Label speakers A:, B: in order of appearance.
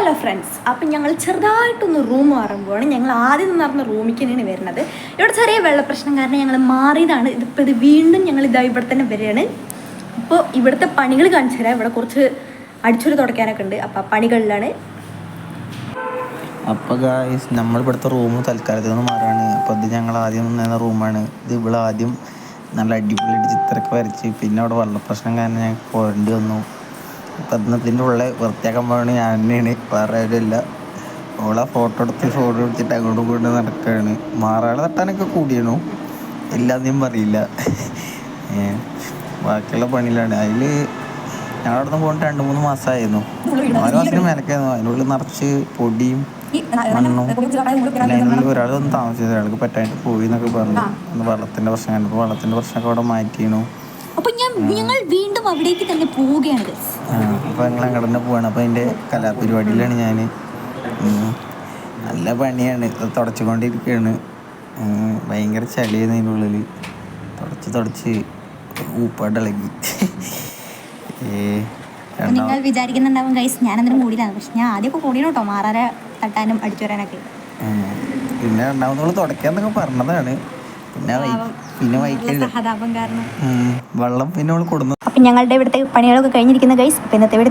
A: Hello friends അപ്പം ഞങ്ങൾ ചെറുതായിട്ടൊന്ന് റൂം മാറുമ്പോഴാണ് ഞങ്ങൾ ആദ്യം നടന്ന റൂമിലേക്ക് തന്നെയാണ് വരുന്നത്. ഇവിടെ ചെറിയ വെള്ളപ്രശ്നം കാരണം ഞങ്ങൾ മാറിയതാണ്. ഇതിപ്പോൾ ഇത് വീണ്ടും ഞങ്ങൾ ഇതാ ഇവിടെ തന്നെ വരികയാണ്. ഇപ്പോൾ ഇവിടുത്തെ പണികൾ കാണിച്ചു തരാം. ഇവിടെ കുറച്ച് അടിച്ചൊരു തുടയ്ക്കാനൊക്കെ ഉണ്ട്. അപ്പോൾ പണികളിലാണ്.
B: അപ്പോൾ ഗായ്സ് നമ്മൾ ഇവിടുത്തെ റൂം തൽക്കാലത്തിൽ നിന്ന് മാറാണ് അപ്പോൾ ഇത് ഞങ്ങൾ ആദ്യം നിന്ന റൂമാണ്. ഇത് ഇവിടെ ആദ്യം നല്ല അടിപൊളിയായിട്ട് ചിത്രമൊക്കെ വരച്ച്. പിന്നെ അവിടെ വെള്ളപ്രശ്നം കാരണം ഞങ്ങൾക്ക് പോരേണ്ടി വന്നു. ഇതിന്റെ ഉള്ളിൽ വൃത്തിയാക്കാൻ പോകണ ഞാൻ തന്നെയാണ്. വേറെ ആരുമില്ല. ഓളെ ഫോട്ടോ എടുത്ത് ഫോട്ടോ എടുത്തിട്ട് അങ്ങോട്ടും ഇങ്ങോട്ടും നടക്കുകയാണ് മാറാളെ തട്ടാനൊക്കെ കൂടിയണു. എല്ലാതെയും പറയില്ല. ബാക്കിയുള്ള പണിയിലാണ്. അതിൽ ഞങ്ങളവിടെ നിന്ന് പോയിട്ട് രണ്ട് മൂന്ന് മാസമായിരുന്നു നാല് മാസത്തിന് മേലക്കായിരുന്നു അതിനുള്ളിൽ നിറച്ച് പൊടിയും മണ്ണും പിന്നെ അതിനുള്ളിൽ ഒരാൾ വന്ന് താമസിച്ചത്. അയാൾക്ക് പറ്റായിട്ട് പോയി എന്നൊക്കെ പറഞ്ഞു. വെള്ളത്തിന്റെ വെള്ളത്തിന്റെ പ്രശ്നം കണ്ടപ്പോൾ വെള്ളത്തിന്റെ പ്രശ്നമൊക്കെ അവിടെ
A: അപ്പോൾ ഞാൻ ഞങ്ങൾ വീണ്ടും അവിടേക്ക് തന്നെ പോവുകയാണ് guys.
B: അപ്പോൾ ഞങ്ങൾ അങ്ങോട്ട് തന്നെ പോവാണ്. അപ്പോൾ അതിന്റെ കലാപരിപാടിയിലാണ് ഞാൻ നല്ല പണിയാണ്. തുടച്ചുകൊണ്ടിരിക്കുകയാണ് ഭയങ്കര ചളിയാണ് അതിന്റെ ഉള്ളിൽ തുടച്ച് തുടച്ച് ഊപ്പാട്ടിളകി
A: നിങ്ങൾ വിചാരിക്കുന്നുണ്ടാവും ഗൈസ് ഞാനതിനും കൂടിയതാണ് പക്ഷെ ഞാൻ ആദ്യമൊക്കെ കൂടിയാണ് കേട്ടോ മാറാരെ തട്ടാനും അടിച്ചു വരാനൊക്കെ.
B: പിന്നെ രണ്ടാമതോൾ തുടക്കാന്നൊക്കെ പറഞ്ഞതാണ്. പിന്നെ പിന്നെ
A: കാരണം.
B: വെള്ളം പിന്നെ അവൾ കൊടുന്നു
A: അപ്പം ഞങ്ങളുടെ ഇവിടുത്തെ പണികളൊക്കെ കഴിഞ്ഞിരിക്കുന്ന ഗൈസ് അപ്പം ഇന്നത്തെ ഇവിടെ